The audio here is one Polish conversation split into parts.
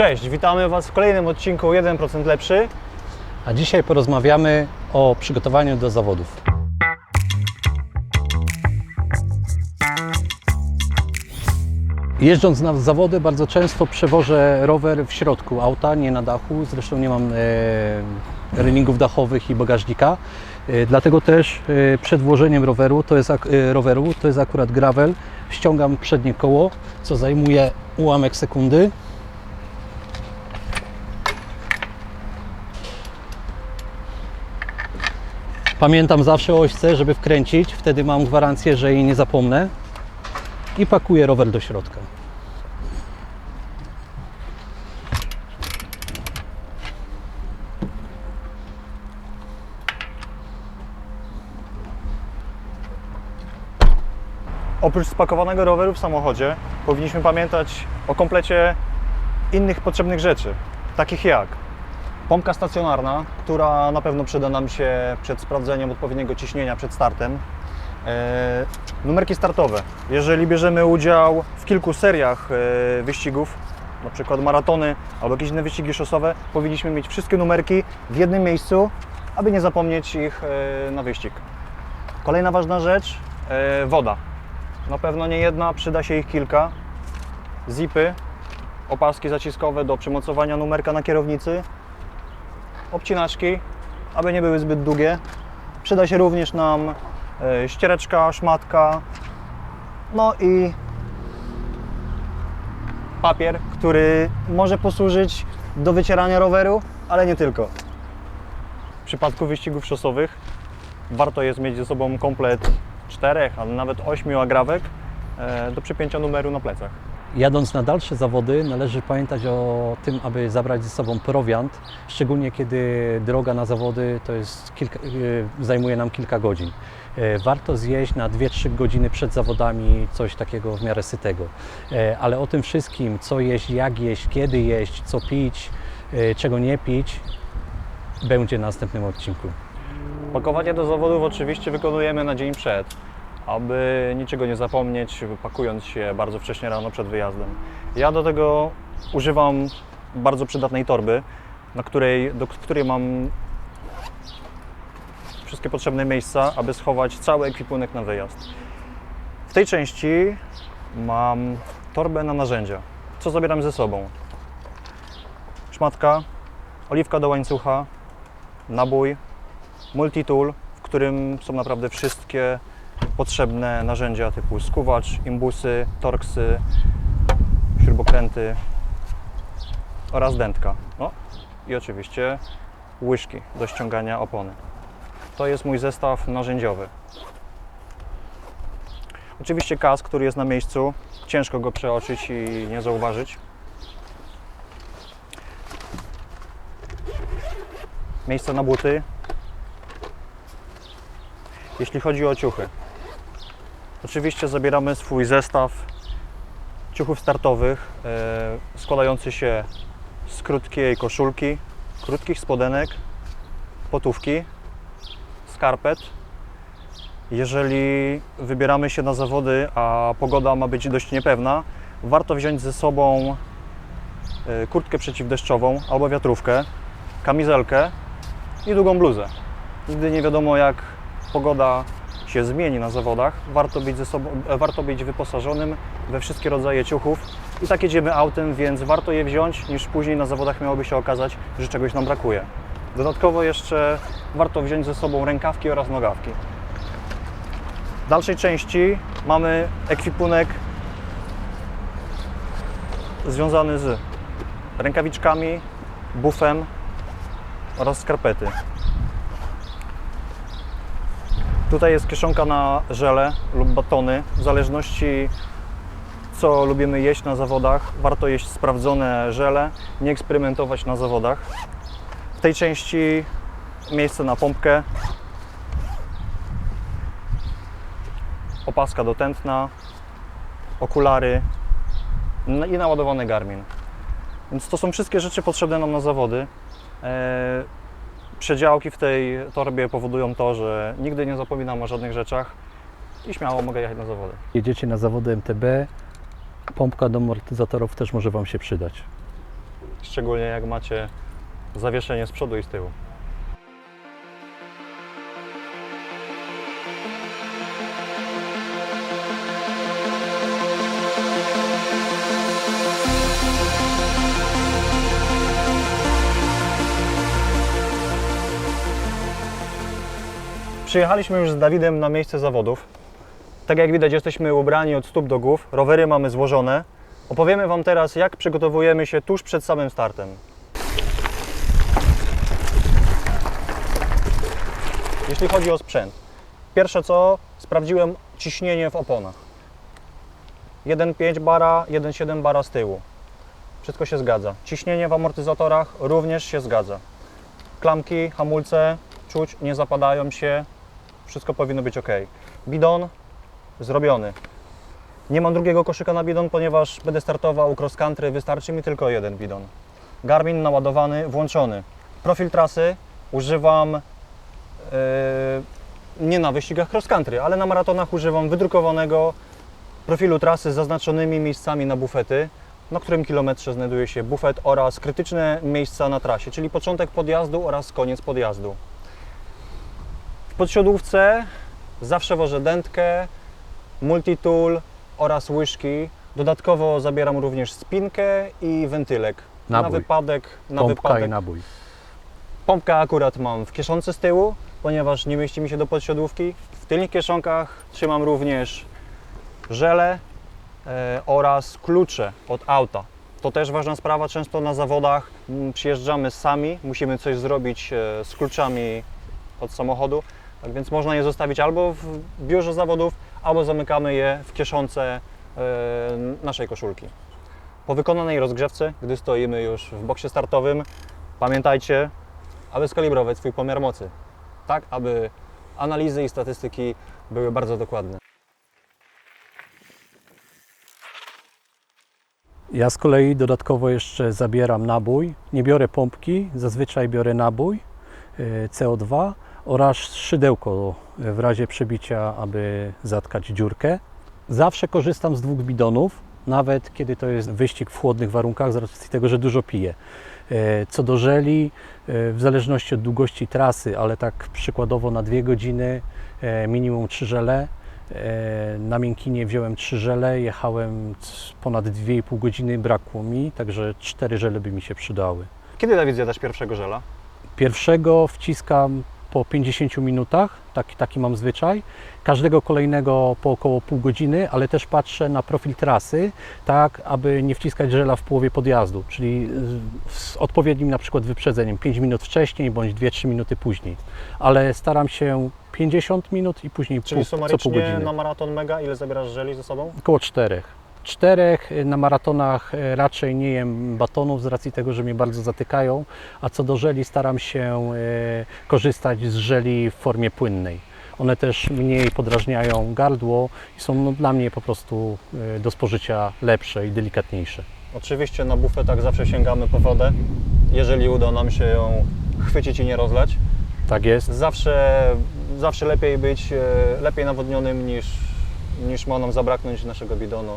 Cześć, witamy Was w kolejnym odcinku 1% lepszy. A dzisiaj porozmawiamy o przygotowaniu do zawodów. Jeżdżąc na zawody bardzo często przewożę rower w środku auta, nie na dachu. Zresztą nie mam e, dachowych i bagażnika. E, dlatego też e, przed włożeniem roweru, to jest, e, roweru, to jest akurat gravel, ściągam przednie koło, co zajmuje ułamek sekundy. Pamiętam zawsze o ośce, żeby wkręcić, wtedy mam gwarancję, że jej nie zapomnę i pakuję rower do środka. Oprócz spakowanego roweru w samochodzie powinniśmy pamiętać o komplecie innych potrzebnych rzeczy, takich jak pompka stacjonarna, która na pewno przyda nam się przed sprawdzeniem odpowiedniego ciśnienia przed startem. E, numerki startowe. Jeżeli bierzemy udział w kilku seriach e, wyścigów, na przykład maratony albo jakieś inne wyścigi szosowe, powinniśmy mieć wszystkie numerki w jednym miejscu, aby nie zapomnieć ich e, na wyścig. Kolejna ważna rzecz, woda. Na pewno nie jedna, przyda się ich kilka. Zipy, opaski zaciskowe do przymocowania numerka na kierownicy, obcinaczki, aby nie były zbyt długie. Przyda się również nam e, ściereczka, szmatka, no i papier, który może posłużyć do wycierania roweru, ale nie tylko. W przypadku wyścigów szosowych warto jest mieć ze sobą komplet czterech, a nawet ośmiu agrawek e, do przypięcia numeru na plecach. Jadąc na dalsze zawody, należy pamiętać o tym, aby zabrać ze sobą prowiant, szczególnie kiedy droga na zawody to jest kilka, e, zajmuje nam kilka godzin. E, Warto zjeść na 2-3 godziny przed zawodami coś takiego w miarę sytego. E, Ale o tym wszystkim, co jeść, jak jeść, kiedy jeść, co pić, e, czego nie pić, będzie w następnym odcinku. Pakowanie do zawodów oczywiście wykonujemy na dzień przed, aby niczego nie zapomnieć, pakując się bardzo wcześnie rano przed wyjazdem. Ja do tego używam bardzo przydatnej torby, na której, do której mam wszystkie potrzebne miejsca, aby schować cały ekwipunek na wyjazd. W tej części mam torbę na narzędzia. Co zabieram ze sobą? Szmatka, oliwka do łańcucha, nabój, multitool, w którym są naprawdę wszystkie potrzebne narzędzia typu skuwacz, imbusy, torksy, śrubokręty oraz dętka. No i oczywiście łyżki do ściągania opony. To jest mój zestaw narzędziowy. Oczywiście kask, który jest na miejscu, ciężko go przeoczyć i nie zauważyć. Miejsce na buty, jeśli chodzi o ciuchy. Oczywiście zabieramy swój zestaw ciuchów startowych e, składający się z krótkiej koszulki, krótkich spodenek, potówki, skarpet. Jeżeli wybieramy się na zawody, a pogoda ma być dość niepewna, warto wziąć ze sobą e, kurtkę przeciwdeszczową albo wiatrówkę, kamizelkę i długą bluzę. Nigdy nie wiadomo jak pogoda się zmieni na zawodach, warto być, ze sobą, e, warto być wyposażonym we wszystkie rodzaje ciuchów. I tak jedziemy autem, więc warto je wziąć, niż później na zawodach miałoby się okazać, że czegoś nam brakuje. Dodatkowo jeszcze warto wziąć ze sobą rękawki oraz nogawki. W dalszej części mamy ekwipunek związany z rękawiczkami, bufem oraz skarpety. Tutaj jest kieszonka na żele lub batony. W zależności co lubimy jeść na zawodach, warto jeść sprawdzone żele, nie eksperymentować na zawodach. W tej części miejsce na pompkę, opaska do tętna, okulary i naładowany Garmin. Więc to są wszystkie rzeczy potrzebne nam na zawody. Przedziałki w tej torbie powodują to, że nigdy nie zapominam o żadnych rzeczach i śmiało mogę jechać na zawody. Jedziecie na zawody MTB, pompka do amortyzatorów też może Wam się przydać. Szczególnie jak macie zawieszenie z przodu i z tyłu. Przyjechaliśmy już z Dawidem na miejsce zawodów. Tak jak widać, jesteśmy ubrani od stóp do głów, rowery mamy złożone. Opowiemy Wam teraz, jak przygotowujemy się tuż przed samym startem. Jeśli chodzi o sprzęt, pierwsze co, sprawdziłem ciśnienie w oponach. 1,5 bara, 1,7 bara z tyłu. Wszystko się zgadza. Ciśnienie w amortyzatorach również się zgadza. Klamki, hamulce, czuć, nie zapadają się. Wszystko powinno być ok. Bidon zrobiony. Nie mam drugiego koszyka na bidon, ponieważ będę startował cross country, wystarczy mi tylko jeden bidon. Garmin naładowany, włączony. Profil trasy używam e, nie na wyścigach cross country, ale na maratonach używam wydrukowanego profilu trasy z zaznaczonymi miejscami na bufety, na którym kilometrze znajduje się bufet oraz krytyczne miejsca na trasie, czyli początek podjazdu oraz koniec podjazdu. W podsiodłówce zawsze wożę dętkę, multitool oraz łyżki. Dodatkowo zabieram również spinkę i wentylek. Na Nabój. wypadek, na Pompka wypadek. i nabój. Pompkę akurat mam w kieszonce z tyłu, ponieważ nie mieści mi się do podsiodłówki. W tylnych kieszonkach trzymam również żele e, oraz klucze od auta. To też ważna sprawa, często na zawodach mm, przyjeżdżamy sami, musimy coś zrobić e, z kluczami od samochodu, tak więc można je zostawić albo w biurze zawodów, albo zamykamy je w kieszonce e, naszej koszulki. Po wykonanej rozgrzewce, gdy stoimy już w boksie startowym, pamiętajcie, aby skalibrować swój pomiar mocy, tak aby analizy i statystyki były bardzo dokładne. Ja z kolei dodatkowo jeszcze zabieram nabój. Nie biorę pompki, zazwyczaj biorę nabój e, CO2 oraz szydełko w razie przebicia, aby zatkać dziurkę. Zawsze korzystam z dwóch bidonów, nawet kiedy to jest wyścig w chłodnych warunkach, z racji tego, że dużo piję. E, Co do żeli, e, w zależności od długości trasy, ale tak przykładowo na dwie godziny e, minimum trzy żele. Na Miękinie wziąłem trzy żele, jechałem ponad 2,5 godziny, brakło mi, także cztery żele by mi się przydały. Kiedy Dawid zjadasz pierwszego żela? Pierwszego wciskam po 50 minutach, taki, taki mam zwyczaj. Każdego kolejnego po około pół godziny, ale też patrzę na profil trasy, tak aby nie wciskać żela w połowie podjazdu, czyli z- odpowiednim na przykład wyprzedzeniem 5 minut wcześniej bądź 2-3 minuty później. Ale staram się 50 minut i później Czyli pół, co pół sumarycznie godziny. na maraton mega ile zabierasz żeli ze sobą? Około czterech. Czterech na maratonach y, raczej nie jem batonów z racji tego, że mnie bardzo zatykają, a co do żeli staram się y, korzystać z żeli w formie płynnej. One też mniej podrażniają gardło i są no, dla mnie po prostu y, do spożycia lepsze i delikatniejsze. Oczywiście na bufetach zawsze sięgamy po wodę, jeżeli uda nam się ją chwycić i nie rozlać. Tak jest. Zawsze, zawsze lepiej być e, lepiej nawodnionym niż, niż ma nam zabraknąć naszego bidonu.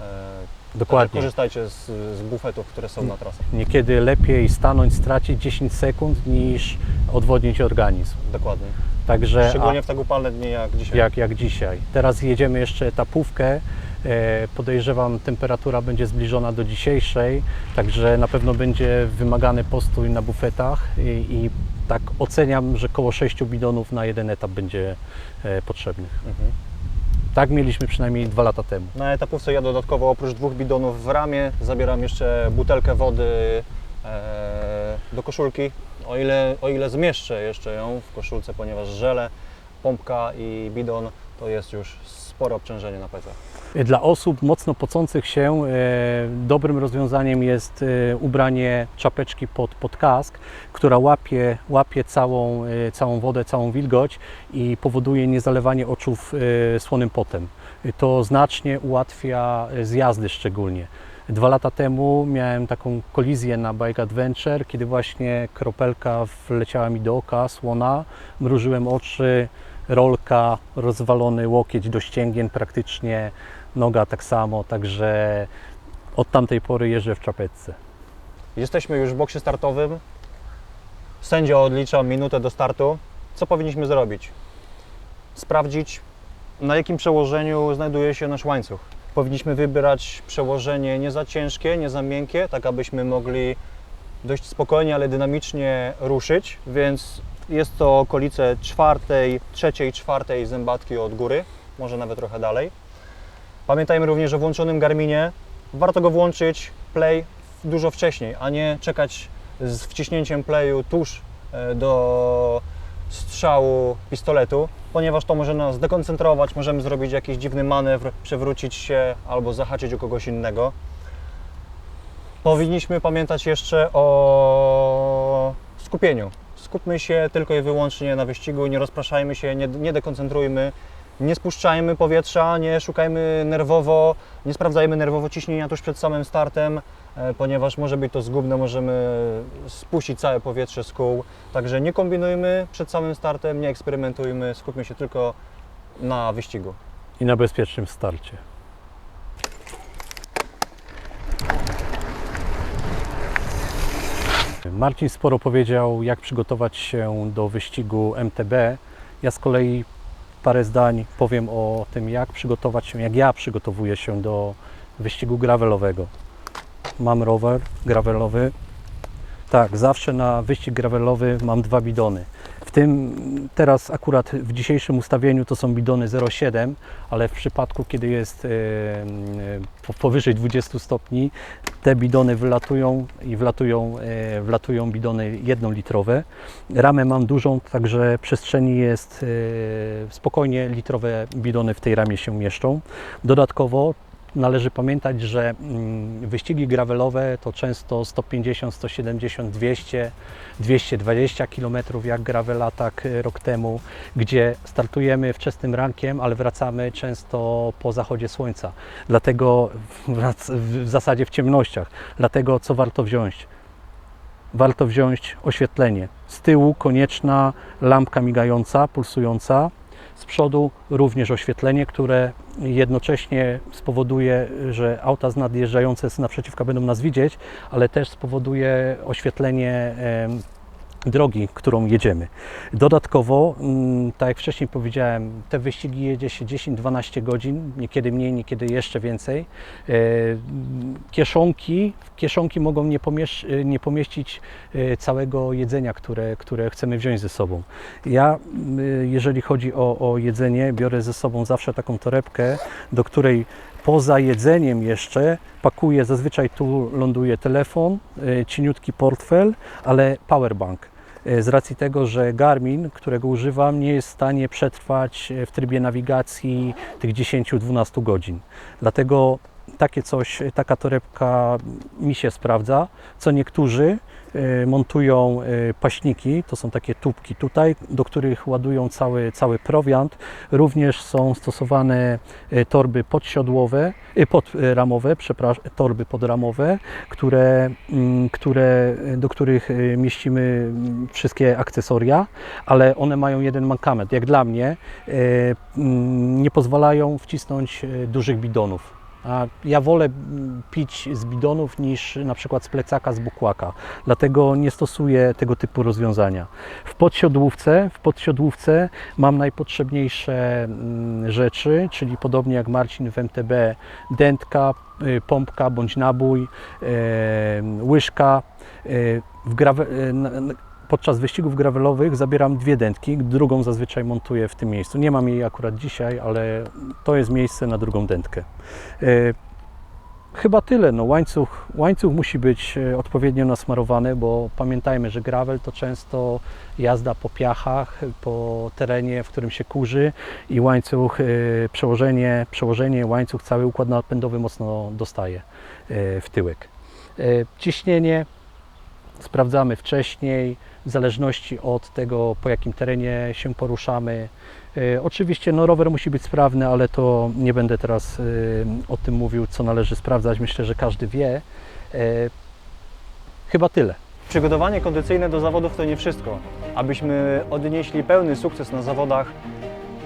E, Dokładnie. korzystajcie z, z bufetów, które są na trasach. Niekiedy lepiej stanąć, stracić 10 sekund niż odwodnić organizm. Dokładnie. Także a- Szczególnie w tak upalne dni jak dzisiaj. jak, jak dzisiaj. Teraz jedziemy jeszcze etapówkę. E, Podejrzewam, temperatura będzie zbliżona do dzisiejszej, także na pewno będzie wymagany postój na bufetach i, i tak oceniam, że około 6 bidonów na jeden etap będzie e, potrzebnych. Mhm. Tak mieliśmy przynajmniej dwa lata temu. Na etapówce ja dodatkowo oprócz dwóch bidonów w ramię zabieram jeszcze butelkę wody e, do koszulki, o ile, o ile zmieszczę jeszcze ją w koszulce, ponieważ żele, pompka i bidon to jest już spore obciążenie na plecach. Dla osób mocno pocących się e, dobrym rozwiązaniem jest e, ubranie czapeczki pod, pod kask, która łapie, łapie całą, e, całą wodę, całą wilgoć i powoduje niezalewanie oczów słonym potem. To znacznie ułatwia zjazdy szczególnie. Dwa lata temu miałem taką kolizję na Bike Adventure, kiedy właśnie kropelka wleciała mi do oka, słona, mrużyłem oczy, rolka, rozwalony łokieć do ścięgien praktycznie, noga tak samo, także od tamtej pory jeżdżę w czapeczce. Jesteśmy już w boksie startowym. Sędzia odlicza minutę do startu. Co powinniśmy zrobić? Sprawdzić, na jakim przełożeniu znajduje się nasz łańcuch. Powinniśmy wybrać przełożenie nie za ciężkie, nie za miękkie, tak abyśmy mogli dość spokojnie, ale dynamicznie ruszyć, więc jest to okolice czwartej, trzeciej, czwartej zębatki od góry, może nawet trochę dalej. Pamiętajmy również o włączonym Garminie. Warto go włączyć play dużo wcześniej, a nie czekać z wciśnięciem playu tuż e, do strzału pistoletu, ponieważ to może nas dekoncentrować, możemy zrobić jakiś dziwny manewr, przewrócić się albo zahaczyć o kogoś innego. Powinniśmy pamiętać jeszcze o skupieniu. Skupmy się tylko i wyłącznie na wyścigu, nie rozpraszajmy się, nie, nie dekoncentrujmy, nie spuszczajmy powietrza, nie szukajmy nerwowo, nie sprawdzajmy nerwowo ciśnienia tuż przed samym startem, e, ponieważ może być to zgubne, możemy spuścić całe powietrze z kół. Także nie kombinujmy przed samym startem, nie eksperymentujmy, skupmy się tylko na wyścigu. I na bezpiecznym starcie. Marcin sporo powiedział, jak przygotować się do wyścigu MTB. Ja z kolei parę zdań powiem o tym, jak przygotować się, jak ja przygotowuję się do wyścigu gravelowego. Mam rower gravelowy. Tak, zawsze na wyścig gravelowy mam dwa bidony. W tym teraz akurat w dzisiejszym ustawieniu to są bidony 0,7, ale w przypadku kiedy jest po- powyżej 20 stopni, te bidony wylatują i wlatują, e, wlatują bidony jednolitrowe. Ramę mam dużą, także przestrzeni jest e, spokojnie litrowe bidony w tej ramie się mieszczą. Dodatkowo należy pamiętać, że mm, wyścigi gravelowe to często 150, 170, 200, 220 km jak gravel tak rok temu, gdzie startujemy wczesnym rankiem, ale wracamy często po zachodzie słońca. Dlatego w zasadzie w ciemnościach. Dlatego co warto wziąć? Warto wziąć oświetlenie. Z tyłu konieczna lampka migająca, pulsująca. Z przodu również oświetlenie, które jednocześnie spowoduje, że auta z nadjeżdżające z naprzeciwka będą nas widzieć, ale też spowoduje oświetlenie drogi, którą jedziemy. Dodatkowo, mm, tak jak wcześniej powiedziałem, te wyścigi jedzie się 10-12 godzin, niekiedy mniej, niekiedy jeszcze więcej. E, Kieszonki, kieszonki mogą nie, pomiesz, nie pomieścić e, całego jedzenia, które, które chcemy wziąć ze sobą. Ja, jeżeli chodzi o, o jedzenie, biorę ze sobą zawsze taką torebkę, do której poza jedzeniem jeszcze pakuję, zazwyczaj tu ląduje telefon, e, cieniutki portfel, ale powerbank. E, Z racji tego, że Garmin, którego używam, nie jest w stanie przetrwać e, w trybie nawigacji tych 10-12 godzin. Dlatego takie coś, taka torebka mi się sprawdza. Co niektórzy montują e, paśniki, to są takie tubki tutaj, do których ładują cały, cały prowiant. Również są stosowane e, torby podsiodłowe, e, podramowe, przepraszam, torby podramowe, które, mm, które, do których e, mieścimy mm, wszystkie akcesoria, ale one mają jeden mankament. Jak dla mnie e, mm, nie pozwalają wcisnąć e, dużych bidonów. A ja wolę pić z bidonów niż na przykład z plecaka, z bukłaka. Dlatego nie stosuję tego typu rozwiązania. W podsiodłówce, w podsiodłówce mam najpotrzebniejsze mm, rzeczy, czyli podobnie jak Marcin w MTB, dętka, y, pompka bądź nabój, łyżka. E, W grawe, na- podczas wyścigów gravelowych zabieram dwie dętki, drugą zazwyczaj montuję w tym miejscu. Nie mam jej akurat dzisiaj, ale to jest miejsce na drugą dętkę. E, Chyba tyle. No, łańcuch, łańcuch musi być e, odpowiednio nasmarowany, bo pamiętajmy, że gravel to często jazda po piachach, po terenie, w którym się kurzy i łańcuch, e, przełożenie, przełożenie łańcuch, cały układ napędowy mocno dostaje w tyłek. Ciśnienie sprawdzamy wcześniej, w zależności od tego, po jakim terenie się poruszamy. E, Oczywiście no, rower musi być sprawny, ale to nie będę teraz e, o tym mówił, co należy sprawdzać. Myślę, że każdy wie. E, Chyba tyle. Przygotowanie kondycyjne do zawodów to nie wszystko. Abyśmy odnieśli pełny sukces na zawodach,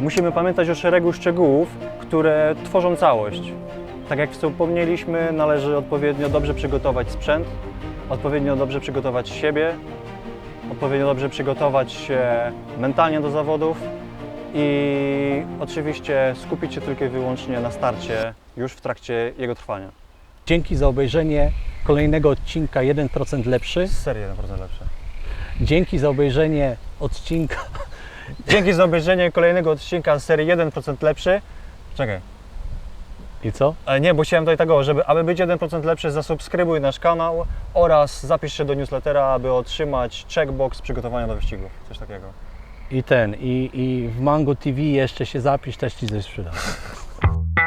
musimy pamiętać o szeregu szczegółów, które tworzą całość. Tak jak wspomnieliśmy, należy odpowiednio dobrze przygotować sprzęt, odpowiednio dobrze przygotować siebie, odpowiednio dobrze przygotować się mentalnie do zawodów i oczywiście skupić się tylko i wyłącznie na starcie już w trakcie jego trwania. Dzięki za obejrzenie kolejnego odcinka 1% lepszy. Serio 1% lepsze. Dzięki za obejrzenie odcinka. Dzięki za obejrzenie kolejnego odcinka z serii 1% lepszy. Czekaj. I co? Ale nie, bo chciałem tutaj tego, żeby aby być 1% lepszy, zasubskrybuj nasz kanał oraz zapisz się do newslettera, aby otrzymać checkbox przygotowania do wyścigów. Coś takiego. I ten, i, i w Mango TV jeszcze się zapisz, też Ci coś sprzedam.